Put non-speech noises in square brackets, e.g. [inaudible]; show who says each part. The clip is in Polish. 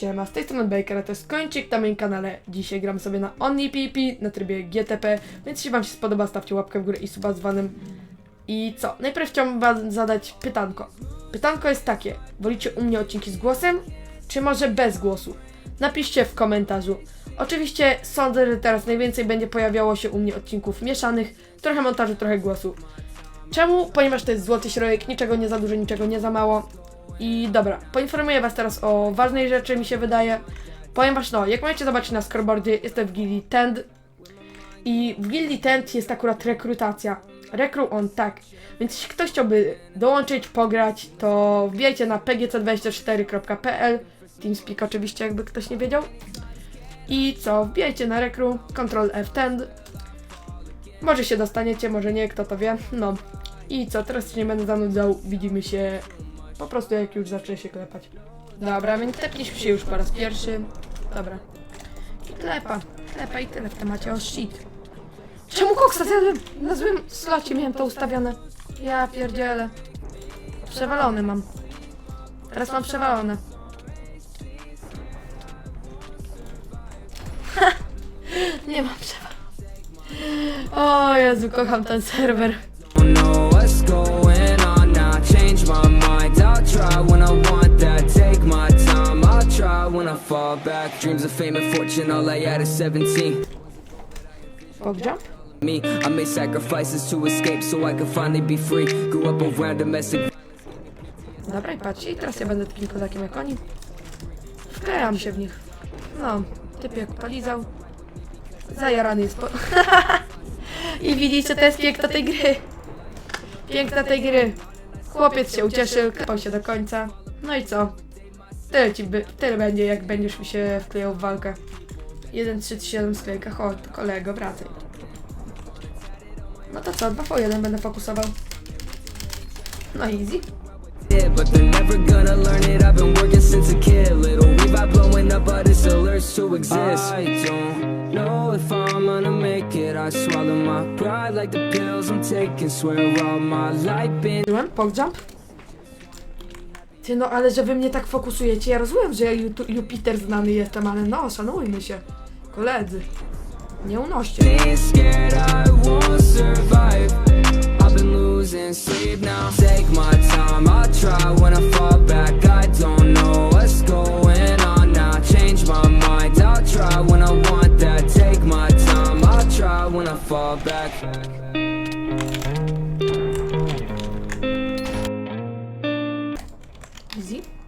Speaker 1: Siema, z tej strony Baker, a to jest kończyk na moim kanale. Dzisiaj gram sobie na OnlyPP na trybie GTP, więc jeśli wam się spodoba, stawcie łapkę w górę i suba z vanem. I co? Najpierw chciałbym wam zadać pytanko. Pytanko jest takie, wolicie u mnie odcinki z głosem, czy może bez głosu? Napiszcie w komentarzu. Oczywiście sądzę, że teraz najwięcej będzie pojawiało się u mnie odcinków mieszanych, trochę montażu, trochę głosu. Czemu? Ponieważ to jest złoty środek, niczego nie za dużo, niczego nie za mało. I dobra, poinformuję was teraz o ważnej rzeczy, mi się wydaje. Ponieważ no, jak możecie zobaczyć na scoreboardzie, jestem w gildii Tend. I w gildii Tend jest akurat rekrutacja. Rekru on tak. Więc jeśli ktoś chciałby dołączyć, pograć, to wbijajcie na pgc24.pl Teamspeak oczywiście, jakby ktoś nie wiedział. I co, wbijajcie na rekru, Ctrl F Tend. Może się dostaniecie, może nie, kto to wie. No. I co, teraz się nie będę zanudzał, widzimy się po prostu jak już zacznie się klepać. Dobra, więc tepniliśmy się już po raz pierwszy. Dobra. I klepa. Klepa i tyle w temacie. O shit. Czemu koksa zjadłem? Na złym slocie miałem to ustawione. Ja pierdzielę. Przewalony mam. Teraz mam przewalone. [laughs] Nie mam przewalone. O Jezu, kocham ten serwer.
Speaker 2: Change my mind. I'll try when I want that. Take my time. I'll try when I fall back. Dreams of fame and fortune, all I had is 17.
Speaker 1: Pogrzeb?
Speaker 2: Me, I made sacrifices to escape so I could finally be free. Grew up around domestic
Speaker 1: Dobra i patrzcie, i teraz ja będę takim kozakiem jak oni. Wklejam się w nich. No, typ jak polizał. Zajarany jest po... [laughs] I widzicie, to jest piękno tej gry. Piękna tej gry. Chłopiec się ucieszył, klepał się do końca. No i co? Tyle ci by, tyle będzie, jak będziesz mi się wklejał w walkę. 1, 3, 7 sklejka, chodź, kolego, wracaj. No to co, 2 po 1 będę fokusował. No easy.
Speaker 2: But they're never gonna learn it. I've been working since a kid. Hurts to exist. I don't know if I'm gonna make it. I swallow my pride like the pills I'm taking. Swear all my life been.
Speaker 1: Byłem. Ty no, ale że wy mnie tak fokusujecie, ja rozumiem, że ja Ju- Jupiter znany jestem, ale no, szanujmy się. Koledzy. Nie unoście.
Speaker 2: Being scared, I won't survive. fall back Easy.